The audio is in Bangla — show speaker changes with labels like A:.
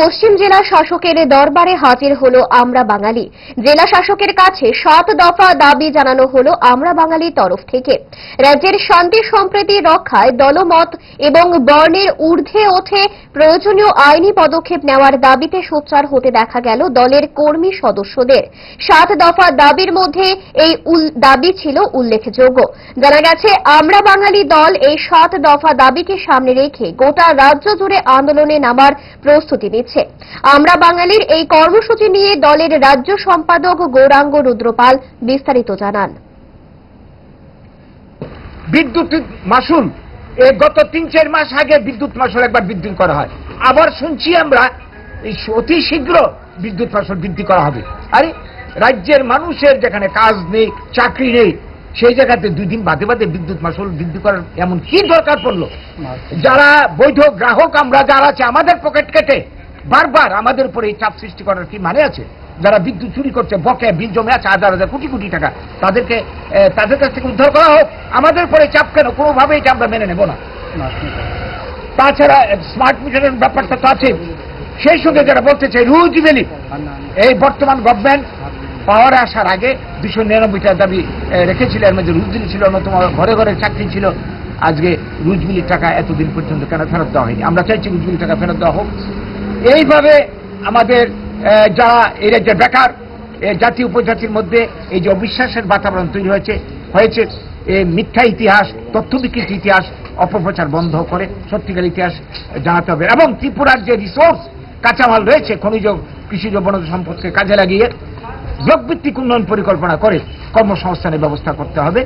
A: পশ্চিম জেলা শাসকের দরবারে হাজির হলো আমরা বাঙালি। জেলা শাসকের কাছে সাত দফা দাবি জানানো হলো আমরা বাঙালির তরফ থেকে। রাজ্যের শান্তি সম্প্রীতি রক্ষায় দলমত এবং বর্ণের ঊর্ধ্বে ওঠে প্রয়োজনীয় আইনি পদক্ষেপ নেওয়ার দাবিতে সোচ্চার হতে দেখা গেল দলের কর্মী সদস্যদের। সাত দফা দাবির মধ্যে এই দাবি ছিল উল্লেখযোগ্য। জানা গেছে, আমরা বাঙালি দল এই সাত দফা দাবিকে সামনে রেখে গোটা রাজ্য জুড়ে আন্দোলনে নামার প্রস্তুতি নিচ্ছে। আমরা বাঙালির এই কর্মসূচি নিয়ে দলের রাজ্য সম্পাদক গৌরাঙ্গ রুদ্রপাল বিস্তারিত জানান।
B: বিদ্যুৎ মাসুল গত তিন চার মাস আগে বিদ্যুৎ মাসুল একবার বৃদ্ধি করা হয়। আবার শুনছি আমরা অতি শীঘ্র বিদ্যুৎ মাসুল বৃদ্ধি করা হবে। আরে, রাজ্যের মানুষের যেখানে কাজ নেই, চাকরি নেই, সেই জায়গাতে দুই দিন বাদে বাদে বিদ্যুৎ মাসুল বৃদ্ধি করার এমন কি দরকার পড়ল? যারা বৈধ গ্রাহক আমরা, যারা আছে, আমাদের পকেট কেটে বারবার আমাদের উপরে এই চাপ সৃষ্টি করার কি মানে আছে? যারা বিদ্যুৎ চুরি করছে, বকে, বিল জমে আছে হাজার হাজার কোটি কোটি টাকা, তাদেরকে তাদের কাছ থেকে উদ্ধার করা হোক। আমাদের উপরে চাপ কেন? কোনোভাবে এটা আমরা মেনে নেব না। তাছাড়া স্মার্ট মিটারের ব্যাপারটা তো আছে। সেই সঙ্গে যারা বলতে চাই রুজ ভ্যালি এই বর্তমান গভর্নমেন্ট পাওয়ারে আসার আগে দুশো নিরানব্বইটা দাবি রেখেছিল। এর মধ্যে রুজবিলি ছিল অন্যতম ঘরে ঘরে চাকরি ছিল। আজকে রুজবিলির টাকা এতদিন পর্যন্ত কেন ফেরত দেওয়া হয়নি? আমরা চাইছি রুজবিলির টাকা ফেরত দেওয়া হোক। এইভাবে আমাদের যারা, এই রাজ্যে বেকার জাতি উপজাতির মধ্যে এই যে অবিশ্বাসের বাতাবরণ তৈরি হয়েছে হয়েছে মিথ্যা ইতিহাস, তথ্য বিকৃত ইতিহাস অপপ্রচার বন্ধ করে সত্যিকার ইতিহাস জানাতে হবে। এবং ত্রিপুরার যে রিসোর্স কাঁচামাল রয়েছে, খনিজ কৃষিজ বনজ সম্পদকে কাজে লাগিয়ে ব্লক ভিত্তিক উন্নয়ন পরিকল্পনা করে কর্মসংস্থানের ব্যবস্থা করতে হবে।